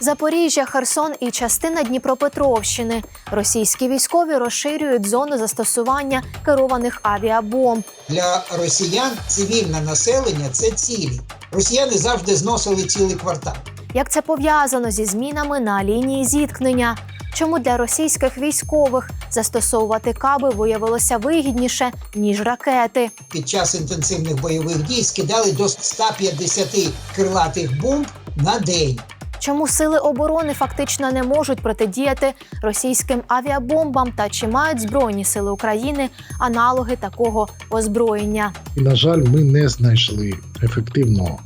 Запоріжжя, Херсон і частина Дніпропетровщини. Російські військові розширюють зону застосування керованих авіабомб. Для росіян цивільне населення це цілі. Росіяни завжди зносили цілий квартал. Як це пов'язано зі змінами на лінії зіткнення? Чому для російських військових застосовувати каби виявилося вигідніше ніж ракети? Під час інтенсивних бойових дій скидали до 150 крилатих бомб на день. Чому сили оборони фактично не можуть протидіяти російським авіабомбам та чи мають збройні сили України аналоги такого озброєння? На жаль, ми не знайшли ефективного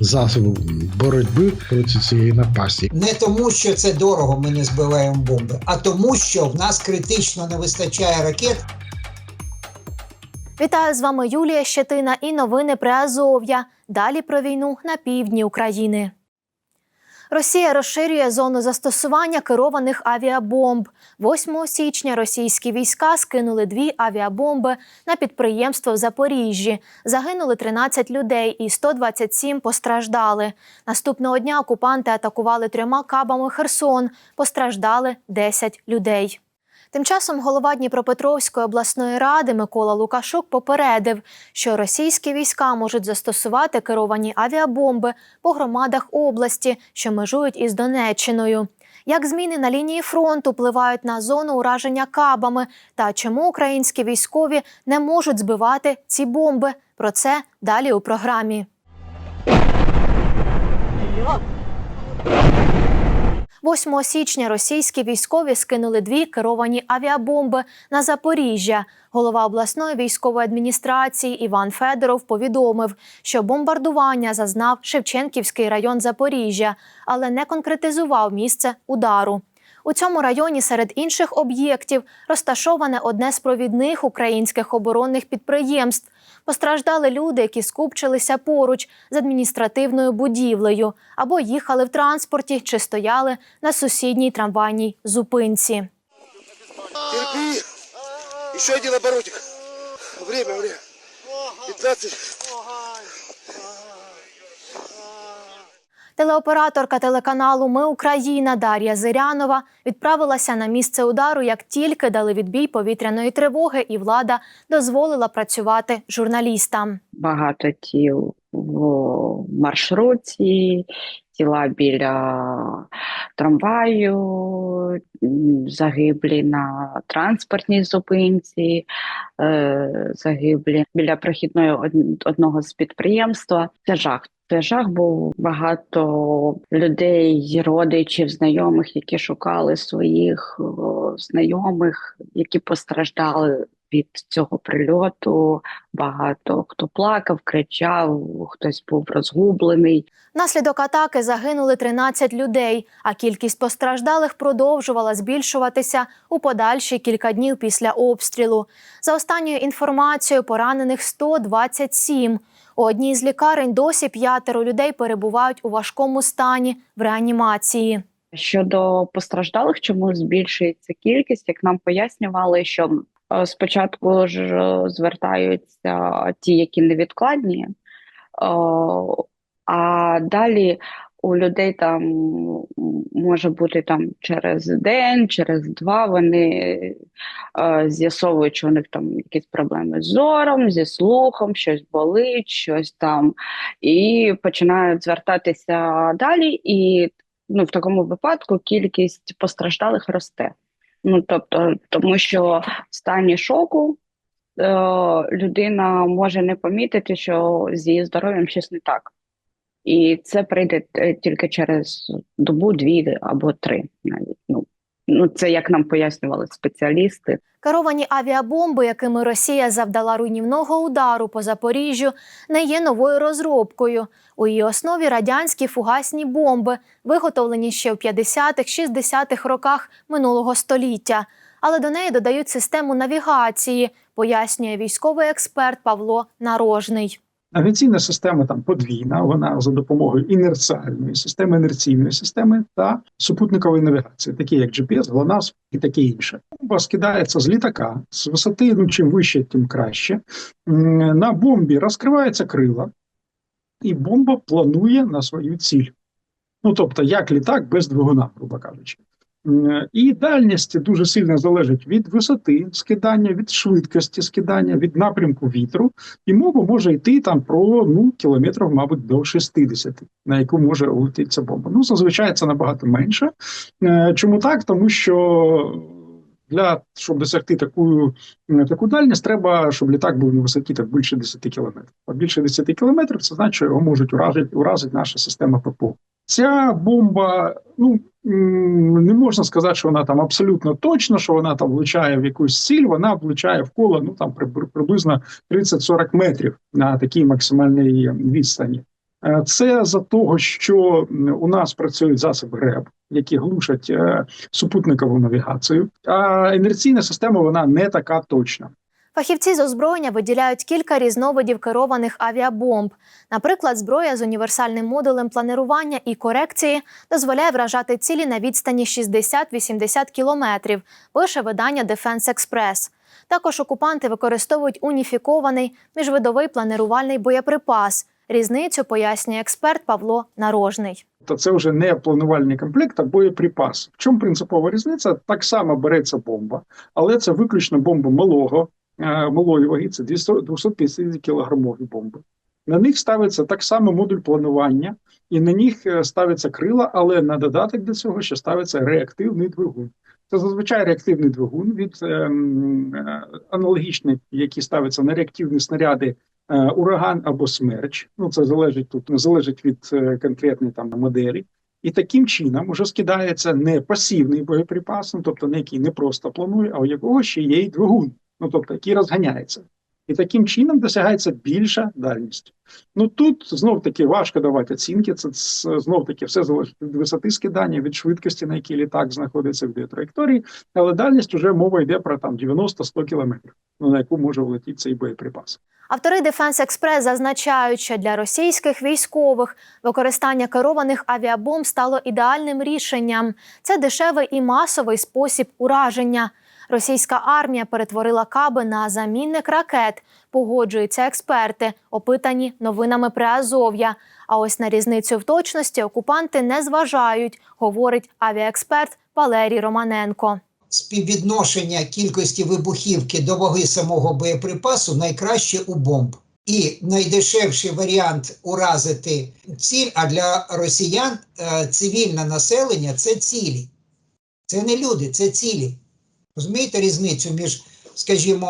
засобу боротьби проти цієї напасті. Не тому, що це дорого, ми не збиваємо бомби, а тому, що в нас критично не вистачає ракет. Вітаю з вами Юлія Щетина і новини при Азов'я. Далі про війну на півдні України. Росія розширює зону застосування керованих авіабомб. 8 січня російські війська скинули дві авіабомби на підприємство в Запоріжжі. Загинули 13 людей і 127 постраждали. Наступного дня окупанти атакували трьома кабами Херсон. Постраждали 10 людей. Тим часом голова Дніпропетровської обласної ради Микола Лукашук попередив, що російські війська можуть застосувати керовані авіабомби по громадах області, що межують із Донеччиною. Як зміни на лінії фронту впливають на зону ураження кабами та чому українські військові не можуть збивати ці бомби? Про це далі у програмі. 8 січня російські військові скинули дві керовані авіабомби на Запоріжжя. Голова обласної військової адміністрації Іван Федоров повідомив, що бомбардування зазнав Шевченківський район Запоріжжя, але не конкретизував місце удару. У цьому районі серед інших об'єктів розташоване одне з провідних українських оборонних підприємств. Постраждали люди, які скупчилися поруч з адміністративною будівлею або їхали в транспорті чи стояли на сусідній трамвайній зупинці. Терпи. Еще один оборотик. Время, время. 15. Телеоператорка телеканалу Ми Україна Дар'я Зирянова відправилася на місце удару, як тільки дали відбій повітряної тривоги, і влада дозволила працювати журналістам. багато тіл в маршрутці, тіла біля трамваю, загиблі на транспортній зупинці, е, загиблі біля прохідної одного з підприємства. Це жах. Це жах був багато людей, родичів, знайомих, які шукали своїх знайомих, які постраждали від цього прильоту. Багато хто плакав, кричав, хтось був розгублений. Внаслідок атаки загинули 13 людей, а кількість постраждалих продовжувала збільшуватися у подальші кілька днів після обстрілу. За останньою інформацією, поранених 127. У одній з лікарень досі п'ятеро людей перебувають у важкому стані в реанімації. Щодо постраждалих, чому збільшується кількість, як нам пояснювали, що спочатку ж е, звертаються ті, які невідкладні, е, а далі у людей там може бути там через день, через два вони е, з'ясовують, що у них там якісь проблеми з зором, зі слухом, щось болить, щось там, і починають звертатися далі. І ну, в такому випадку кількість постраждалих росте. Ну, тобто, тому що в стані шоку е, людина може не помітити, що з її здоров'ям щось не так. І це прийде е, тільки через добу, дві або три навіть. Ну, ну це як нам пояснювали спеціалісти. Керовані авіабомби, якими Росія завдала руйнівного удару по Запоріжжю, не є новою розробкою. У її основі радянські фугасні бомби, виготовлені ще в 50-60-х роках минулого століття. Але до неї додають систему навігації, пояснює військовий експерт Павло Нарожний. Авіаційна система там подвійна, вона за допомогою інерціальної системи, інерційної системи та супутникової навігації, такі як GPS, GLONASS і таке інше. Бомба скидається з літака з висоти, ну чим вище, тим краще. На бомбі розкриваються крила, і бомба планує на свою ціль. Ну тобто, як літак без двигуна, грубо кажучи. І дальність дуже сильно залежить від висоти скидання, від швидкості скидання, від напрямку вітру. І мова може йти там про ну кілометрів, мабуть, до 60, на яку може улетіти ця бомба. Ну зазвичай це набагато менше. Е, Чому так? Тому що для щоб досягти таку, е, таку дальність, треба, щоб літак був на висоті так більше 10 кілометрів. А більше 10 кілометрів це значить, що його можуть уразити, уразити наша система ППО. Ця бомба, ну не можна сказати, що вона там абсолютно точно, що вона там влучає в якусь ціль, вона влучає в коло ну там приб- приблизно 30-40 метрів на такій максимальній відстані. Е, Це за того, що у нас працюють засоби РЕБ, які глушать е, супутникову навігацію. А інерційна система вона не така точна. Фахівці з озброєння виділяють кілька різновидів керованих авіабомб. Наприклад, зброя з універсальним модулем планування і корекції дозволяє вражати цілі на відстані 60-80 кілометрів, пише видання Defense Express. Також окупанти використовують уніфікований міжвидовий планирувальний боєприпас. Різницю пояснює експерт Павло Нарожний. то це вже не планувальний комплект, а боєприпас. В чому принципова різниця? Так само береться бомба, але це виключно бомба малого, малої ваги, це 250 кілограмові бомби. На них ставиться так само модуль планування, і на них е, ставиться крила, але на додаток до цього ще ставиться реактивний двигун. Це зазвичай реактивний двигун від ем, е, аналогічний, який ставиться на реактивні снаряди е, ураган або смерч. Ну це залежить тут залежить від е, конкретної там моделі. І таким чином уже скидається не пасивний боєприпас, ну, тобто не який не просто планує, а у якого ще є й двигун, ну тобто який розганяється. І таким чином досягається більша дальність. Ну тут знов таки важко давати оцінки. Це знов таки все залежить від висоти скидання, від швидкості, на якій літак знаходиться в траєкторії, але дальність вже мова йде про там 90-100 кілометрів, ну, на яку може влетіти цей боєприпас. Автори Defense Express зазначають, що для російських військових використання керованих авіабомб стало ідеальним рішенням. Це дешевий і масовий спосіб ураження. Російська армія перетворила каби на замінник ракет. Погоджуються експерти, опитані новинами Приазов'я. А ось на різницю в точності окупанти не зважають, говорить авіаексперт Валерій Романенко. Співвідношення кількості вибухівки до ваги самого боєприпасу найкраще у бомб. І найдешевший варіант уразити ціль, а для росіян е, цивільне населення це цілі. Це не люди, це цілі. Розумієте різницю між, скажімо,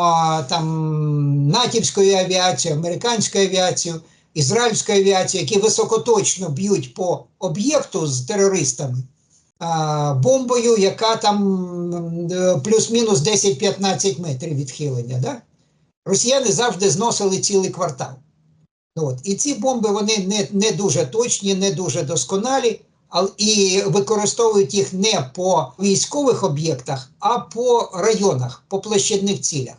там натівською авіацією, американською авіацією, ізраїльською авіацією, які високоточно б'ють по об'єкту з терористами, а, бомбою, яка там е, плюс-мінус 10-15 метрів відхилення. Да? Росіяни завжди зносили цілий квартал. От. І ці бомби вони не, не дуже точні, не дуже досконалі, і використовують їх не по військових об'єктах, а по районах, по площадних цілях.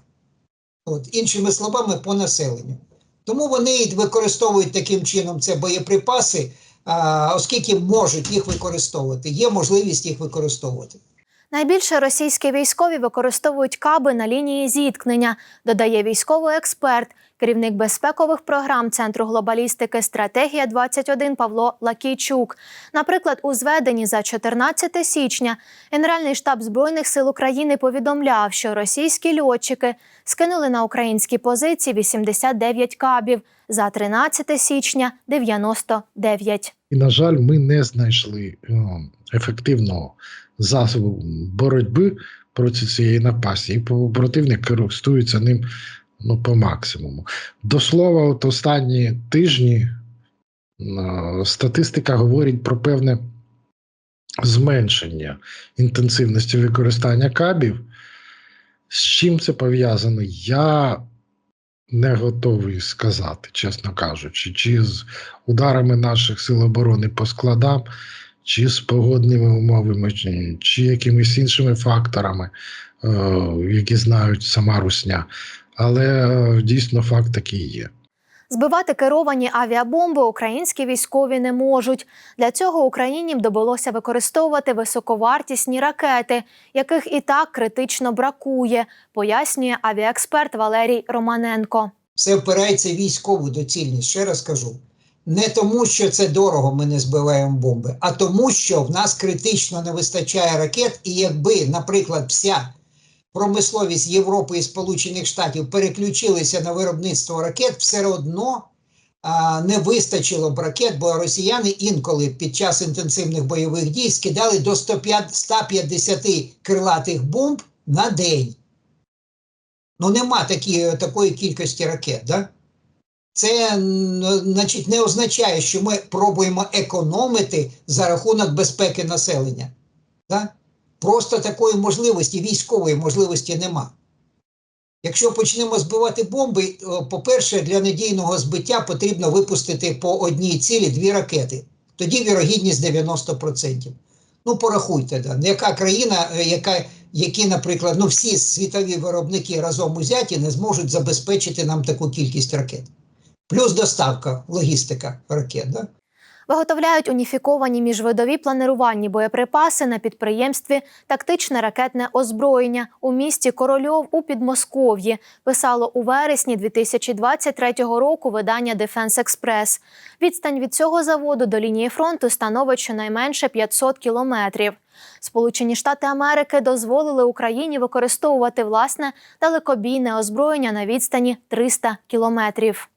От. Іншими словами, по населенню. Тому вони використовують таким чином це боєприпаси, оскільки можуть їх використовувати, є можливість їх використовувати. Найбільше російські військові використовують каби на лінії зіткнення, додає військовий експерт, керівник безпекових програм Центру глобалістики Стратегія 21 Павло Лакійчук. Наприклад, у зведенні за 14 січня Генеральний штаб збройних сил України повідомляв, що російські льотчики скинули на українські позиції 89 кабів, за 13 січня 99. І, на жаль, ми не знайшли е, ефективного засобу боротьби проти цієї напасті. І противник користується ним ну, по максимуму. До слова, от останні тижні статистика говорить про певне зменшення інтенсивності використання кабів. З чим це пов'язано? Я не готовий сказати, чесно кажучи, чи з ударами наших сил оборони по складам, чи з погодними умовами, чи, чи якимись іншими факторами, е, які знають сама Русня. Але е, дійсно факт такий є. Збивати керовані авіабомби українські військові не можуть. Для цього Україні б довелося використовувати високовартісні ракети, яких і так критично бракує, пояснює авіаексперт Валерій Романенко. Все впирається в військову доцільність. Ще раз кажу: не тому, що це дорого, ми не збиваємо бомби, а тому, що в нас критично не вистачає ракет, і якби, наприклад, вся промисловість Європи і Сполучених Штатів переключилися на виробництво ракет, все одно а, не вистачило б ракет, бо росіяни інколи під час інтенсивних бойових дій скидали до 105 150 крилатих бомб на день. Ну, нема такі, такої кількості ракет, да? Це значить, не означає, що ми пробуємо економити за рахунок безпеки населення. Да? Просто такої можливості, військової можливості нема. Якщо почнемо збивати бомби, по-перше, для надійного збиття потрібно випустити по одній цілі дві ракети. Тоді вірогідність 90%. Ну, порахуйте, да. яка країна, е, яка, які, наприклад, ну, всі світові виробники разом узяті не зможуть забезпечити нам таку кількість ракет. Плюс доставка, логістика ракет. Да? Виготовляють уніфіковані міжвидові планирувальні боєприпаси на підприємстві Тактичне ракетне озброєння у місті Корольов у Підмосков'ї. Писало у вересні 2023 року видання Defense Express. Відстань від цього заводу до лінії фронту становить щонайменше 500 кілометрів. Сполучені Штати Америки дозволили Україні використовувати власне далекобійне озброєння на відстані 300 кілометрів.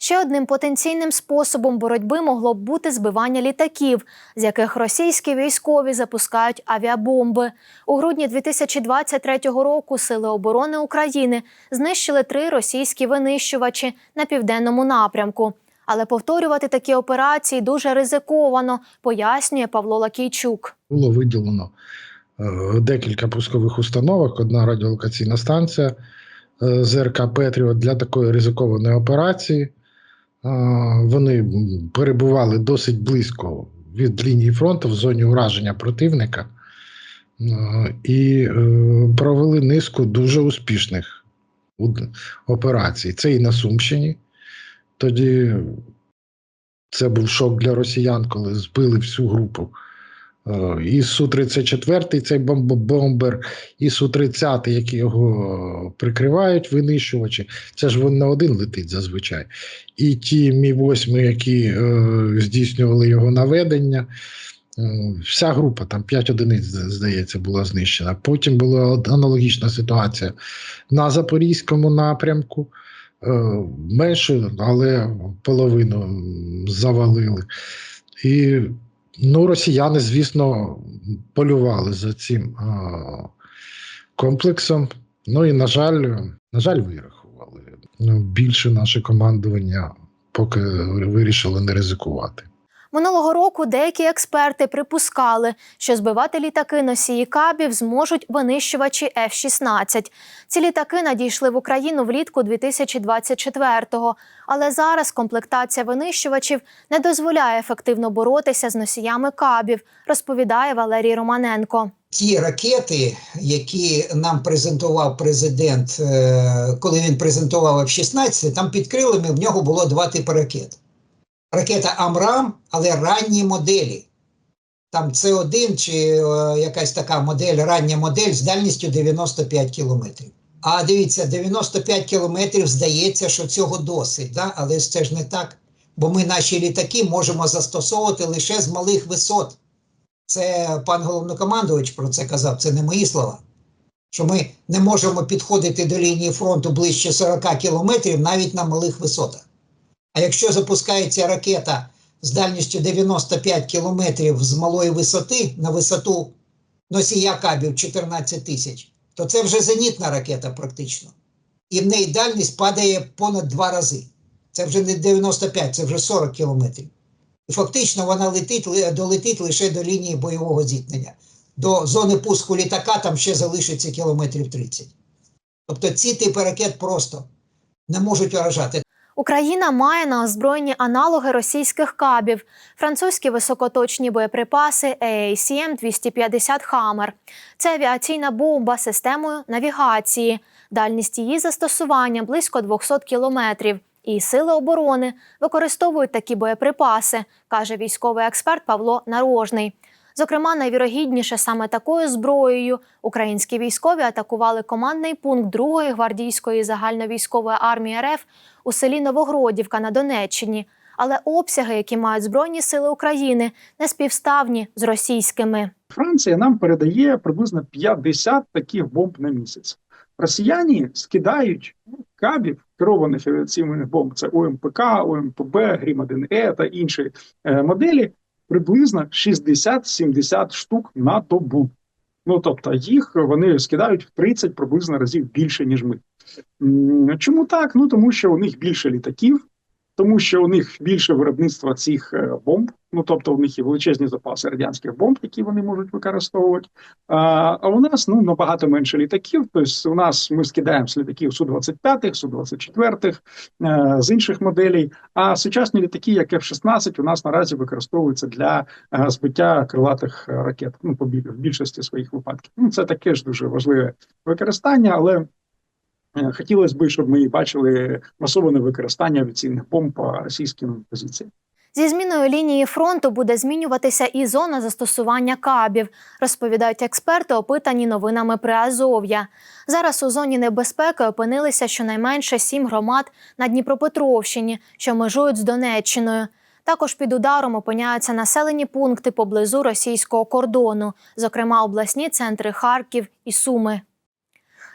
Ще одним потенційним способом боротьби могло б бути збивання літаків, з яких російські військові запускають авіабомби. У грудні 2023 року Сили оборони України знищили три російські винищувачі на південному напрямку. Але повторювати такі операції дуже ризиковано, пояснює Павло Лакійчук. Було виділено е, декілька пускових установок, одна радіолокаційна станція е, ЗРК Петріот для такої ризикованої операції. Вони перебували досить близько від лінії фронту в зоні ураження противника і е, провели низку дуже успішних операцій. Це і на Сумщині. Тоді це був шок для росіян, коли збили всю групу. Е, І Су-34, цей бомбер, і Су-30, які його прикривають, винищувачі. Це ж він не один летить зазвичай. І ті Мі-8, які е, здійснювали його наведення. е, Вся група, там 5 одиниць, здається, була знищена. Потім була аналогічна ситуація на Запорізькому напрямку. Е, Менше, але половину завалили. І ну, росіяни, звісно, полювали за цим комплексом. Ну і, на жаль, на жаль, вирахували. Ну, більше наше командування поки вирішило не ризикувати. Минулого року деякі експерти припускали, що збивати літаки носії кабів зможуть винищувачі F-16. Ці літаки надійшли в Україну влітку 2024-го, але зараз комплектація винищувачів не дозволяє ефективно боротися з носіями кабів, розповідає Валерій Романенко. ті ракети, які нам презентував президент, е, коли він презентував F-16, там під крилами в нього було два типи ракет. Ракета Амрам, але ранні моделі. Там С1 чи е, якась така модель, рання модель з дальністю 95 кілометрів. А дивіться, 95 кілометрів здається, що цього досить, да? але це ж не так. Бо ми наші літаки можемо застосовувати лише з малих висот. Це пан головнокомандувач про це казав, це не мої слова. Що ми не можемо підходити до лінії фронту ближче 40 кілометрів навіть на малих висотах. А якщо запускається ракета з дальністю 95 кілометрів з малої висоти на висоту носія кабів 14 тисяч, то це вже зенітна ракета практично. І в неї дальність падає понад два рази. Це вже не 95, це вже 40 кілометрів. І фактично вона летить, долетить лише до лінії бойового зіткнення. До зони пуску літака там ще залишиться кілометрів 30. Тобто ці типи ракет просто не можуть вражати. Україна має на озброєнні аналоги російських кабів, французькі високоточні боєприпаси AACM-250 Хаммер. Це авіаційна бомба системою навігації. Дальність її застосування близько 200 кілометрів. І сили оборони використовують такі боєприпаси, каже військовий експерт Павло Нарожний. Зокрема, найвірогідніше саме такою зброєю українські військові атакували командний пункт 2-ї гвардійської загальновійськової армії РФ у селі Новогродівка на Донеччині. але обсяги, які мають збройні сили України, не співставні з російськими. Франція нам передає приблизно 50 таких бомб на місяць. Росіяни скидають кабів керованих авіаційних бомб. Це ОМПК, ОМПБ, Грім 1Е та інші е, моделі. Приблизно 60-70 штук на добу. Ну тобто їх вони скидають в 30 приблизно разів більше ніж ми. Чому так? Ну тому що у них більше літаків, тому що у них більше виробництва цих е, бомб. Ну тобто у них є величезні запаси радянських бомб, які вони можуть використовувати. А, у нас ну набагато менше літаків. Тобто у нас ми скидаємо з літаків су 25 су 24 е, з інших моделей. А сучасні літаки, як F-16, у нас наразі використовуються для е, збиття крилатих е, ракет. Ну по в більшості своїх випадків. Ну це таке ж дуже важливе використання, але. Е, Хотілося б, щоб ми бачили масоване використання авіаційних бомб по російським позиціям. Зі зміною лінії фронту буде змінюватися і зона застосування кабів, розповідають експерти, опитані новинами Приазов'я. Зараз у зоні небезпеки опинилися щонайменше сім громад на Дніпропетровщині, що межують з Донеччиною. Також під ударом опиняються населені пункти поблизу російського кордону, зокрема обласні центри Харків і Суми.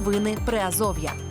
Новини Приазов'я.